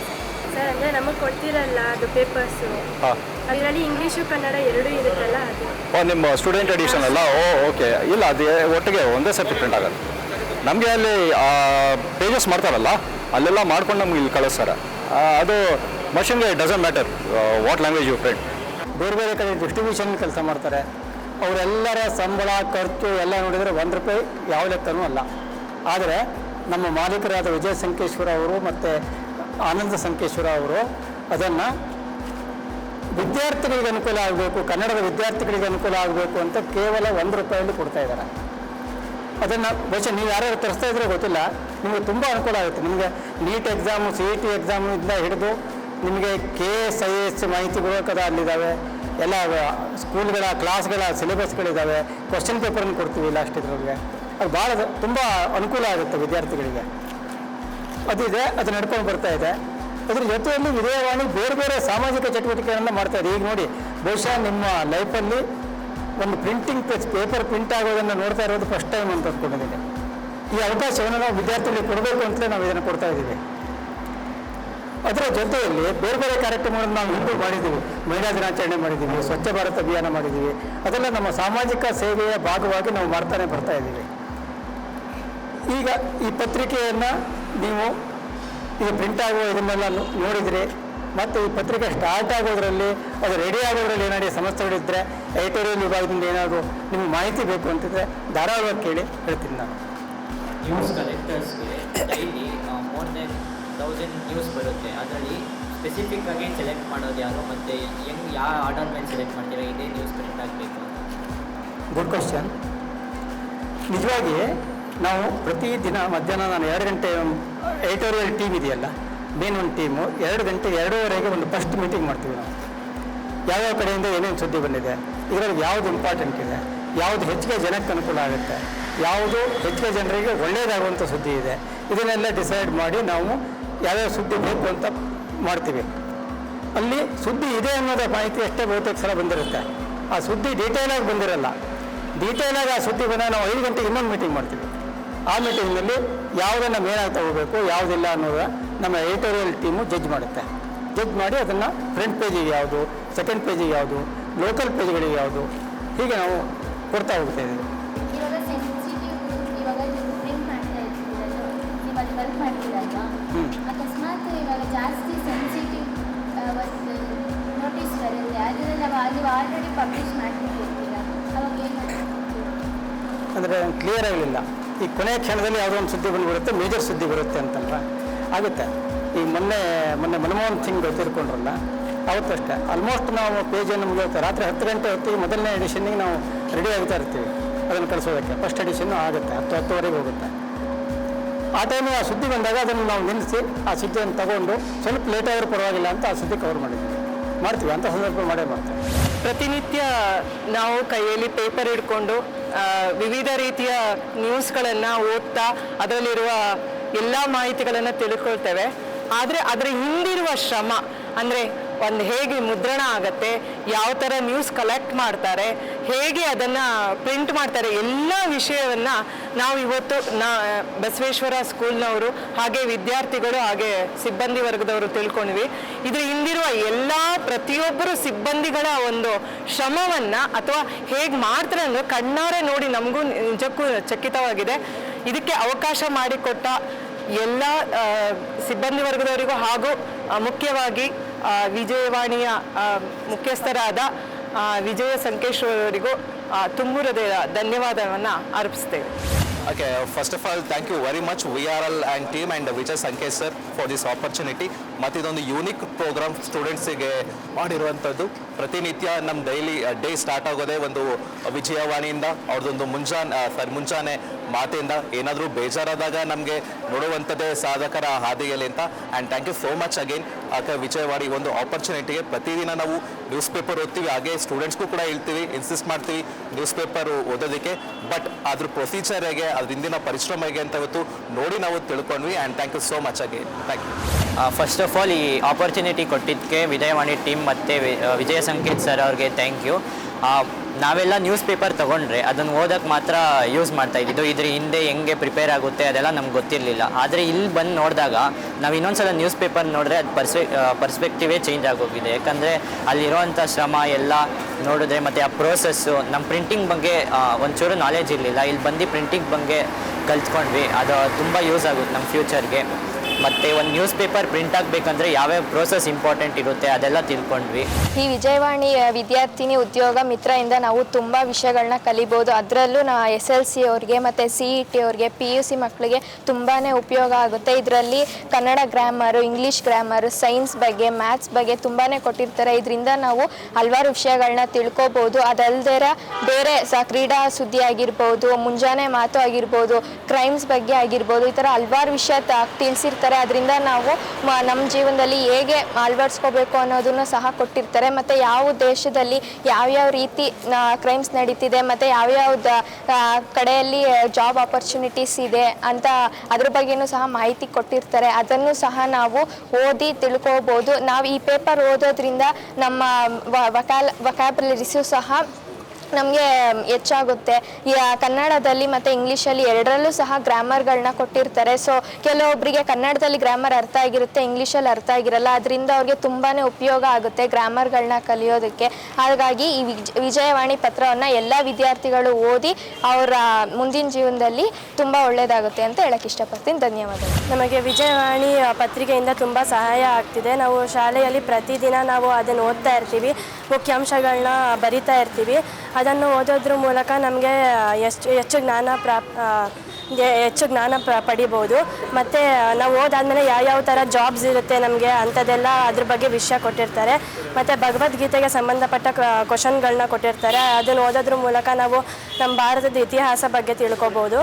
ಸರ್ ಅಂದರೆ ನಮಗೆ ಕೊಡ್ತಿರಲ್ಲ ಅದು ಪೇಪರ್ಸು ಹಾಂ. ಅದರಲ್ಲಿ ಇಂಗ್ಲೀಷು ಕನ್ನಡ ಎರಡೂ ಇರುತ್ತಲ್ಲ ಅದು? ಓ ನಿಮ್ಮ ಸ್ಟೂಡೆಂಟ್ ಎಡಿಷನ್ ಅಲ್ಲ? ಓ ಓಕೆ ಇಲ್ಲ ಅದು ಒಟ್ಟಿಗೆ ಒಂದೇ ಸರ್ತಿ ಪ್ರಿಂಟ್ ಆಗೋದು ನಮಗೆ ಅಲ್ಲಿ ಪೇಜಸ್ ಮಾಡ್ತಾರಲ್ಲ ಅಲ್ಲೆಲ್ಲ ಮಾಡ್ಕೊಂಡು ನಮ್ಗೆ ಇಲ್ಲಿ ಕಳಿಸ್ತಾರೆ. ಅದು ಮಷಿನ್ಗೆ doesn't matter what language you print ಬೇರೆ ಬೇರೆ ಕಡೆ ಡಿಸ್ಟ್ರಿಬ್ಯೂಷನ್ ಕೆಲಸ ಮಾಡ್ತಾರೆ. ಅವರೆಲ್ಲರ ಸಂಬಳ ಖರ್ಚು ಎಲ್ಲ ನೋಡಿದರೆ ಒಂದು ರೂಪಾಯಿ ಯಾವ ಲೆಕ್ಕನೂ ಅಲ್ಲ. ಆದರೆ ನಮ್ಮ ಮಾಲೀಕರಾದ ವಿಜಯ ಸಂಕೇಶ್ವರ ಅವರು ಮತ್ತು ಆನಂದ ಸಂಕೇಶ್ವರ ಅವರು ಅದನ್ನು ವಿದ್ಯಾರ್ಥಿಗಳಿಗೆ ಅನುಕೂಲ ಆಗಬೇಕು, ಕನ್ನಡದ ವಿದ್ಯಾರ್ಥಿಗಳಿಗೆ ಅನುಕೂಲ ಆಗಬೇಕು ಅಂತ ಕೇವಲ ಒಂದು ರೂಪಾಯಲ್ಲಿ ಕೊಡ್ತಾ ಇದ್ದಾರೆ. ಅದನ್ನು ಬಹುಶಃ ನೀವು ಯಾರ್ಯಾರು ತರಿಸ್ತಾ ಇದ್ರೆ ಗೊತ್ತಿಲ್ಲ, ನಿಮಗೆ ತುಂಬ ಅನುಕೂಲ ಆಗುತ್ತೆ. ನಿಮಗೆ NEET exam C E T ಎಕ್ಸಾಮಿಂದ ಹಿಡಿದು ನಿಮಗೆ ಕೆ ಎಸ್ ಐ ಎಸ್ ಮಾಹಿತಿಗಳು ಕದ ಅಲ್ಲಿದ್ದಾವೆ. ಎಲ್ಲ ಸ್ಕೂಲ್ಗಳ ಕ್ಲಾಸ್ಗಳ ಸಿಲೆಬಸ್ಗಳಿದ್ದಾವೆ ಕ್ವಶನ್ ಪೇಪರನ್ನು ಕೊಡ್ತೀವಿ ಲಾಸ್ಟ್ ಇದ್ರೊಳಗೆ. ಅದು ಭಾಳ ತುಂಬ ಅನುಕೂಲ ಆಗುತ್ತೆ ವಿದ್ಯಾರ್ಥಿಗಳಿಗೆ. ಅದಿದೆ ಅದು ನಡ್ಕೊಂಡು ಬರ್ತಾ ಇದೆ. ಅದ್ರ ಜೊತೆಯಲ್ಲಿ ವಿಜಯವಾಣಿ ಬೇರೆ ಬೇರೆ ಸಾಮಾಜಿಕ ಚಟುವಟಿಕೆಗಳನ್ನು ಮಾಡ್ತಾ ಇದೆ. ಈಗ ನೋಡಿ, ಬಹುಶಃ ನಿಮ್ಮ ಲೈಫಲ್ಲಿ ಒಂದು ಪ್ರಿಂಟಿಂಗ್ ಪ್ರೆಸ್ ಪೇಪರ್ ಪ್ರಿಂಟ್ ಆಗೋದನ್ನು ನೋಡ್ತಾ ಇರೋದು ಫಸ್ಟ್ ಟೈಮ್ ಅಂತ ಅಂದ್ಕೊಂಡಿದ್ದೀನಿ ಈ ಅವಕಾಶವನ್ನು ನಾವು ವಿದ್ಯಾರ್ಥಿಗಳಿಗೆ ಕೊಡಬೇಕು ಅಂತಲೇ ನಾವು ಇದನ್ನು ಕೊಡ್ತಾ ಇದ್ದೀವಿ. ಅದರ ಜೊತೆಯಲ್ಲಿ ಬೇರೆ ಬೇರೆ ಕಾರ್ಯಕ್ರಮಗಳನ್ನು ನಾವು ಹಿಂದೂ ಮಾಡಿದ್ದೀವಿ. ಮಹಿಳಾ ದಿನಾಚರಣೆ ಮಾಡಿದ್ದೀವಿ, ಸ್ವಚ್ಛ ಭಾರತ್ ಅಭಿಯಾನ ಮಾಡಿದ್ದೀವಿ. ಅದೆಲ್ಲ ನಮ್ಮ ಸಾಮಾಜಿಕ ಸೇವೆಯ ಭಾಗವಾಗಿ ನಾವು ಮಾಡ್ತಾನೆ ಬರ್ತಾ ಇದ್ದೀವಿ. ಈಗ ಈ ಪತ್ರಿಕೆಯನ್ನು ನೀವು ಈಗ ಪ್ರಿಂಟ್ ಆಗುವ ಇದನ್ನೆಲ್ಲ ನೋಡಿದರೆ ಮತ್ತು ಈ ಪತ್ರಿಕೆ ಸ್ಟಾರ್ಟ್ ಆಗೋದ್ರಲ್ಲಿ ಅದು ರೆಡಿ ಆಗೋದ್ರಲ್ಲಿ ಏನಾದರೂ ಸಮಸ್ಯೆಗಳಿದ್ದರೆ ಎಡಿಟೋರಿಯಲ್ ವಿಭಾಗದಿಂದ ಏನಾದರೂ ನಿಮ್ಗೆ ಮಾಹಿತಿ ಬೇಕು ಅಂತಿದ್ರೆ ಧಾರಾಳವಾಗಿ ಕೇಳಿ ಹೇಳ್ತೀನಿ ನಾನು. News ಕಲೆಕ್ಟರ್ಸ್ಗೆ daily more than thousand news ಬರುತ್ತೆ. ಅದರಲ್ಲಿ ಸ್ಪೆಸಿಫಿಕ್ ಆಗಿ ಸೆಲೆಕ್ಟ್ ಮಾಡೋದು ಯಾರು ಮತ್ತು ಹೆಂಗ್ ಯಾವ ಆರ್ಡರ್ ಮೇಲೆ ಸೆಲೆಕ್ಟ್ ಮಾಡ್ತೀರಾ? ಇದೇ ನ್ಯೂಸ್ ಪ್ರಿಂಟ್ ಆಗಬೇಕು ಗುಡ್ ಕ್ವಶನ್ ನಿಜವಾಗಿ ನಾವು ಪ್ರತಿ ದಿನ ಮಧ್ಯಾಹ್ನ ನಾನು ಎರಡು ಗಂಟೆ ಏಟೋರಿಯಲ್ ಟೀಮ್ ಇದೆಯಲ್ಲ ಮೇನ್ ಒಂದು ಟೀಮು ಎರಡು ಗಂಟೆ, ಎರಡೂವರೆಗೆ ಒಂದು ಫಸ್ಟ್ ಮೀಟಿಂಗ್ ಮಾಡ್ತೀವಿ ನಾವು. ಯಾವ್ಯಾವ ಕಡೆಯಿಂದ ಏನೇನು ಸುದ್ದಿ ಬಂದಿದೆ, ಇದರಲ್ಲಿ ಯಾವುದು ಇಂಪಾರ್ಟೆಂಟ್ ಇದೆ, ಯಾವುದು ಹೆಚ್ಚಿಗೆ ಜನಕ್ಕೆ ಅನುಕೂಲ ಆಗುತ್ತೆ, ಯಾವುದು ಹೆಚ್ಚಿಗೆ ಜನರಿಗೆ ಒಳ್ಳೆಯದಾಗುವಂಥ ಸುದ್ದಿ ಇದೆ, ಇದನ್ನೆಲ್ಲ ಡಿಸೈಡ್ ಮಾಡಿ ನಾವು ಯಾವ್ಯಾವ ಸುದ್ದಿ ಬೇಕು ಅಂತ ಮಾಡ್ತೀವಿ. ಅಲ್ಲಿ ಸುದ್ದಿ ಇದೆ ಅನ್ನೋದ ಮಾಹಿತಿ ಅಷ್ಟೇ ಬಹುತೇಕ ಸಲ ಬಂದಿರುತ್ತೆ. ಆ ಸುದ್ದಿ ಡೀಟೇಲಾಗಿ ಬಂದಿರಲ್ಲ. ಡೀಟೇಲಾಗಿ ಆ ಸುದ್ದಿ ಬಂದಾಗ ನಾವು ಐದು ಗಂಟೆಗೆ ಇನ್ನೊಂದು ಮೀಟಿಂಗ್ ಮಾಡ್ತೀವಿ. ಆ ಮೀಟಿಂಗ್ನಲ್ಲಿ ಯಾವುದನ್ನು ಮೇನಾಗಿ ತಗೋಬೇಕು ಯಾವುದಿಲ್ಲ ಅನ್ನೋದು ನಮ್ಮ ಎಡಿಟೋರಿಯಲ್ ಟೀಮು ಜಡ್ಜ್ ಮಾಡುತ್ತೆ. ಜಡ್ಜ್ ಮಾಡಿ ಅದನ್ನು ಫ್ರಂಟ್ ಪೇಜಿಗೆ ಯಾವುದು ಸೆಕೆಂಡ್ ಪೇಜಿಗೆ ಯಾವುದು ಲೋಕಲ್ ಪೇಜ್ಗಳಿಗೆ ಯಾವುದು ಹೀಗೆ ನಾವು ಕೊಡ್ತಾ ಹೋಗ್ತಾ ಇದ್ದೀವಿ. ಅಂದರೆ ಕ್ಲಿಯರ್ ಆಗಲಿಲ್ಲ. ಈ ಕೊನೆ ಕ್ಷಣದಲ್ಲಿ ಯಾವುದೋ ಒಂದು ಸುದ್ದಿ ಬಂದುಬಿಡುತ್ತೆ ಮೇಜರ್ ಸುದ್ದಿ ಬರುತ್ತೆ ಅಂತಲ್ವ? ಆಗುತ್ತೆ. ಈ ಮೊನ್ನೆ ಮೊನ್ನೆ ಮನಮೋಹನ್ ಸಿಂಗ್ ತೀರ್ಕೊಂಡ್ರಲ್ಲ ಅವತ್ತು ಅಷ್ಟೇ ಆಲ್ಮೋಸ್ಟ್ ನಾವು ಪೇಜನ್ನು ಮುಗಿಯುತ್ತೆ. ರಾತ್ರಿ ಹತ್ತು ಗಂಟೆ ಹೊತ್ತಿಗೆ ಮೊದಲನೇ ಎಡಿಷನ್ನಿಗೆ ನಾವು ರೆಡಿ ಆಗ್ತಾ ಇರ್ತೀವಿ ಅದನ್ನು ಕಳಿಸೋದಕ್ಕೆ. ಫಸ್ಟ್ ಎಡಿಷನ್ನು ಆಗುತ್ತೆ, ಹತ್ತು, ಹತ್ತುವರೆಗೆ ಹೋಗುತ್ತೆ. ಆ ಟೈಮಿಗೆ ಆ ಸುದ್ದಿ ಬಂದಾಗ ಅದನ್ನು ನಾವು ನಿಲ್ಲಿಸಿ, ಆ ಸುದ್ದಿಯನ್ನು ತಗೊಂಡು ಸ್ವಲ್ಪ ಲೇಟ್ ಆದರೂ ಪರವಾಗಿಲ್ಲ ಅಂತ ಆ ಸುದ್ದಿ ಕವರ್ ಮಾಡಿದ್ವಿ. ಮಾಡ್ತೀವಿ, ಅಂತ ಸಂದರ್ಭ ಮಾಡೇ ಮಾಡ್ತೀವಿ. ಪ್ರತಿನಿತ್ಯ ನಾವು ಕೈಯಲ್ಲಿ ಪೇಪರ್ ಹಿಡ್ಕೊಂಡು ವಿವಿಧ ರೀತಿಯ ನ್ಯೂಸ್ಗಳನ್ನು ಓದ್ತಾ ಅದರಲ್ಲಿರುವ ಎಲ್ಲ ಮಾಹಿತಿಗಳನ್ನು ತಿಳ್ಕೊಳ್ತೇವೆ. ಆದರೆ ಅದರ ಹಿಂದಿರುವ ಶ್ರಮ ಅಂದರೆ ಒಂದು ಹೇಗೆ ಮುದ್ರಣ ಆಗತ್ತೆ, ಯಾವ ಥರ ನ್ಯೂಸ್ ಕಲೆಕ್ಟ್ ಮಾಡ್ತಾರೆ, ಹೇಗೆ ಅದನ್ನು ಪ್ರಿಂಟ್ ಮಾಡ್ತಾರೆ, ಎಲ್ಲ ವಿಷಯವನ್ನು ನಾವು ಇವತ್ತು ನಾ, ಬಸವೇಶ್ವರ ಸ್ಕೂಲ್ನವರು ಹಾಗೆ ವಿದ್ಯಾರ್ಥಿಗಳು ಹಾಗೆ ಸಿಬ್ಬಂದಿ ವರ್ಗದವರು ತಿಳ್ಕೊಂಡ್ವಿ. ಇದ್ರ ಹಿಂದಿರುವ ಎಲ್ಲ ಪ್ರತಿಯೊಬ್ಬರು ಸಿಬ್ಬಂದಿಗಳ ಒಂದು ಶ್ರಮವನ್ನು ಅಥವಾ ಹೇಗೆ ಮಾಡ್ತಾರೆ ಅನ್ನೋ ಕಣ್ಣಾರೆ ನೋಡಿ ನಮಗೂ ನಿಜಕ್ಕೂ ಚಕಿತವಾಗಿದೆ. ಇದಕ್ಕೆ ಅವಕಾಶ ಮಾಡಿಕೊಟ್ಟ ಎಲ್ಲ ಸಿಬ್ಬಂದಿ ವರ್ಗದವರಿಗೂ ಹಾಗೂ ಮುಖ್ಯವಾಗಿ ವಿಜಯವಾಣಿಯ ಮುಖ್ಯಸ್ಥರಾದ ವಿಜಯ ಸಂಕೇಶ್ವರವರಿಗೂ ತುಂಬು ಹೃದಯದ ಧನ್ಯವಾದವನ್ನು ಅರ್ಪಿಸ್ತೇವೆ. Okay, all thank you very much we are VRL and team and Vijay Sankesh sir for this opportunity ಮತ್ತು ಇದೊಂದು ಯೂನಿಕ್ ಪ್ರೋಗ್ರಾಮ್ ಸ್ಟೂಡೆಂಟ್ಸಿಗೆ ಮಾಡಿರುವಂಥದ್ದು. ಪ್ರತಿನಿತ್ಯ ನಮ್ಮ ಡೈಲಿ ಡೇ ಸ್ಟಾರ್ಟ್ ಆಗೋದೇ ಒಂದು ವಿಜಯವಾಣಿಯಿಂದ ಅವ್ರದ್ದೊಂದು ಮುಂಜಾನೆ ಸರ್ ಮುಂಜಾನೆ ಮಾತಿಂದ. ಏನಾದರೂ ಬೇಜಾರಾದಾಗ ನಮಗೆ ನೋಡುವಂಥದ್ದೇ ಸಾಧಕರ ಹಾದಿಯಲ್ಲಿ ಅಂತ. And thank you so much again ಆಕೆ ವಿಜಯವಾಣಿ ಒಂದು ಆಪರ್ಚುನಿಟಿಗೆ ಪ್ರತಿದಿನ ನಾವು ನ್ಯೂಸ್ ಪೇಪರ್ ಓದ್ತೀವಿ ಹಾಗೆ ಸ್ಟೂಡೆಂಟ್ಸ್ಗೂ ಕೂಡ ಹೇಳ್ತೀವಿ ಇನ್ಸಿಸ್ಟ್ ಮಾಡ್ತೀವಿ ನ್ಯೂಸ್ ಪೇಪರ್ ಓದೋದಕ್ಕೆ. ಬಟ್ ಅದ್ರ ಪ್ರೊಸೀಜರ್ ಹೇಗೆ ಅದ್ರ ಹಿಂದಿನ ಪರಿಶ್ರಮ ಹೇಗೆ ಅಂತ ಇವತ್ತು ನೋಡಿ ನಾವು ತಿಳ್ಕೊಂಡ್ವಿ and thank you so much ಆಗಿ thank you first of all ಈ ಆಪರ್ಚುನಿಟಿ ಕೊಟ್ಟಿದ್ದಕ್ಕೆ ವಿಜಯವಾಣಿ ಟೀಮ್ ಮತ್ತು ವಿಜಯ ಸಂಕೇತ್ ಸರ್ ಅವ್ರಿಗೆ ಥ್ಯಾಂಕ್ ಯು ನಾವೆಲ್ಲ ನ್ಯೂಸ್ ಪೇಪರ್ ತೊಗೊಂಡ್ರೆ ಅದನ್ನು ಓದೋಕ್ಕೆ ಮಾತ್ರ ಯೂಸ್ ಮಾಡ್ತಾ ಇದ್ದಿದ್ದು. ಇದ್ರ ಹಿಂದೆ ಹೆಂಗೆ ಪ್ರಿಪೇರ್ ಆಗುತ್ತೆ ಅದೆಲ್ಲ ನಮ್ಗೆ ಗೊತ್ತಿರಲಿಲ್ಲ. ಆದರೆ ಇಲ್ಲಿ ಬಂದು ನೋಡಿದಾಗ ನಾವು ಇನ್ನೊಂದ್ಸಲ ನ್ಯೂಸ್ ಪೇಪರ್ ನೋಡಿದ್ರೆ ಅದು ಪರ್ಸ್ಪೆ ಪರ್ಸ್ಪೆಕ್ಟಿವೇ ಚೇಂಜ್ ಆಗೋಗಿದೆ. ಯಾಕಂದರೆ ಅಲ್ಲಿರೋವಂಥ ಶ್ರಮ ಎಲ್ಲ ನೋಡಿದ್ರೆ ಮತ್ತು ಆ ಪ್ರೋಸೆಸ್ಸು ನಮ್ಮ ಪ್ರಿಂಟಿಂಗ್ ಬಗ್ಗೆ ಒಂಚೂರು ನಾಲೆಜ್ ಇರಲಿಲ್ಲ. ಇಲ್ಲಿ ಬಂದು ಪ್ರಿಂಟಿಂಗ್ ಬಗ್ಗೆ ಕಲ್ತ್ಕೊಂಡ್ವಿ. ಅದು ತುಂಬ ಯೂಸ್ ಆಗುತ್ತೆ ನಮ್ಮ ಫ್ಯೂಚರ್ಗೆ ಮತ್ತು ಒಂದು ನ್ಯೂಸ್ ಪೇಪರ್ ಪ್ರಿಂಟ್ ಆಗಬೇಕಂದ್ರೆ ಯಾವ್ಯಾವ ಪ್ರೋಸೆಸ್ ಇಂಪಾರ್ಟೆಂಟ್ ಇರುತ್ತೆ ಅದೆಲ್ಲ ತಿಳ್ಕೊಂಡ್ವಿ. ಈ ವಿಜಯವಾಣಿ ವಿದ್ಯಾರ್ಥಿನಿ ಉದ್ಯೋಗ ಮಿತ್ರದಿಂದ ನಾವು ತುಂಬ ವಿಷಯಗಳನ್ನ ಕಲಿಬೋದು. ಅದರಲ್ಲೂ ನಾ ಎಸ್ ಎಲ್ ಸಿ ಅವ್ರಿಗೆ ಮತ್ತೆ ಸಿ ಇ ಟಿ ಅವ್ರಿಗೆ ಪಿ ಯು ಸಿ ಮಕ್ಕಳಿಗೆ ತುಂಬಾನೇ ಉಪಯೋಗ ಆಗುತ್ತೆ. ಇದರಲ್ಲಿ Kannada grammar English grammar science ಬಗ್ಗೆ ಮ್ಯಾಥ್ಸ್ ಬಗ್ಗೆ ತುಂಬಾನೇ ಕೊಟ್ಟಿರ್ತಾರೆ. ಇದರಿಂದ ನಾವು ಹಲವಾರು ವಿಷಯಗಳನ್ನ ತಿಳ್ಕೊಬೋದು. ಅದಲ್ದೇರ ಬೇರೆ ಕ್ರೀಡಾ ಸುದ್ದಿ ಆಗಿರ್ಬೋದು, ಮುಂಜಾನೆ ಮಾತು ಆಗಿರ್ಬೋದು ಕ್ರೈಮ್ಸ್ ಬಗ್ಗೆ ಆಗಿರ್ಬೋದು, ಈ ತರ ಹಲವಾರು ವಿಷಯ ತಿಳಿಸಿರ್ತಾರೆ. ಅದರಿಂದ ನಾವು ನಮ್ಮ ಜೀವನದಲ್ಲಿ ಹೇಗೆ ಅಳವಡಿಸ್ಕೋಬೇಕು ಅನ್ನೋದನ್ನು ಸಹ ಕೊಟ್ಟಿರ್ತಾರೆ. ಮತ್ತು ಯಾವ ದೇಶದಲ್ಲಿ ಯಾವ್ಯಾವ ರೀತಿ ಕ್ರೈಮ್ಸ್ ನಡೀತಿದೆ, ಮತ್ತು ಯಾವ್ಯಾವ ಕಡೆಯಲ್ಲಿ ಜಾಬ್ ಆಪರ್ಚುನಿಟೀಸ್ ಇದೆ ಅಂತ ಅದ್ರ ಬಗ್ಗೆನೂ ಸಹ ಮಾಹಿತಿ ಕೊಟ್ಟಿರ್ತಾರೆ. ಅದನ್ನು ಸಹ ನಾವು ಓದಿ ತಿಳ್ಕೋಬೋದು. ನಾವು ಈ ಪೇಪರ್ ಓದೋದ್ರಿಂದ ನಮ್ಮ ವಕಾಲ್ ವಕಾಬ್ಲರಿಸು ಸಹ ನಮಗೆ ಹೆಚ್ಚಾಗುತ್ತೆ. ಕನ್ನಡದಲ್ಲಿ ಮತ್ತು ಇಂಗ್ಲೀಷಲ್ಲಿ ಎರಡರಲ್ಲೂ ಸಹ ಗ್ರಾಮರ್ಗಳನ್ನ ಕೊಟ್ಟಿರ್ತಾರೆ. ಸೊ ಕೆಲವೊಬ್ಬರಿಗೆ ಕನ್ನಡದಲ್ಲಿ ಗ್ರಾಮರ್ ಅರ್ಥ ಆಗಿರುತ್ತೆ, ಇಂಗ್ಲೀಷಲ್ಲಿ ಅರ್ಥ ಆಗಿರಲ್ಲ. ಅದರಿಂದ ಅವ್ರಿಗೆ ತುಂಬಾ ಉಪಯೋಗ ಆಗುತ್ತೆ ಗ್ರಾಮರ್ಗಳನ್ನ ಕಲಿಯೋದಕ್ಕೆ. ಹಾಗಾಗಿ ಈ ವಿಜ್, ವಿಜಯವಾಣಿ ಪತ್ರವನ್ನು ಎಲ್ಲ ವಿದ್ಯಾರ್ಥಿಗಳು ಓದಿ ಅವರ ಮುಂದಿನ ಜೀವನದಲ್ಲಿ ತುಂಬ ಒಳ್ಳೆಯದಾಗುತ್ತೆ ಅಂತ ಹೇಳಕ್ಕೆ ಇಷ್ಟಪಡ್ತೀನಿ. ಧನ್ಯವಾದಗಳು. ನಮಗೆ ವಿಜಯವಾಣಿ ಪತ್ರಿಕೆಯಿಂದ ತುಂಬ ಸಹಾಯ ಆಗ್ತಿದೆ. ನಾವು ಶಾಲೆಯಲ್ಲಿ ಪ್ರತಿದಿನ ನಾವು ಅದನ್ನು ಓದ್ತಾ ಇರ್ತೀವಿ. ಮುಖ್ಯಾಂಶಗಳನ್ನ ಬರಿತಾ ಇರ್ತೀವಿ. ಅದನ್ನು ಓದೋದ್ರ ಮೂಲಕ ನಮಗೆ ಎಷ್ಟು, ಹೆಚ್ಚು ಜ್ಞಾನ ಪ್ರಾಪ್ ಹೆಚ್ಚು ಜ್ಞಾನ ಪ ಪಡಿಬೋದು. ಮತ್ತು ನಾವು ಓದಾದ್ಮೇಲೆ ಯಾವ್ಯಾವ ಥರ ಜಾಬ್ಸ್ ಇರುತ್ತೆ ನಮಗೆ ಅಂಥದ್ದೆಲ್ಲ ಅದ್ರ ಬಗ್ಗೆ ವಿಷಯ ಕೊಟ್ಟಿರ್ತಾರೆ. ಮತ್ತು ಭಗವದ್ಗೀತೆಗೆ ಸಂಬಂಧಪಟ್ಟ ಕ್ವಶನ್ಗಳನ್ನ ಕೊಟ್ಟಿರ್ತಾರೆ. ಅದನ್ನು ಓದೋದ್ರ ಮೂಲಕ ನಾವು ನಮ್ಮ ಭಾರತದ ಇತಿಹಾಸ ಬಗ್ಗೆ ತಿಳ್ಕೊಬೋದು.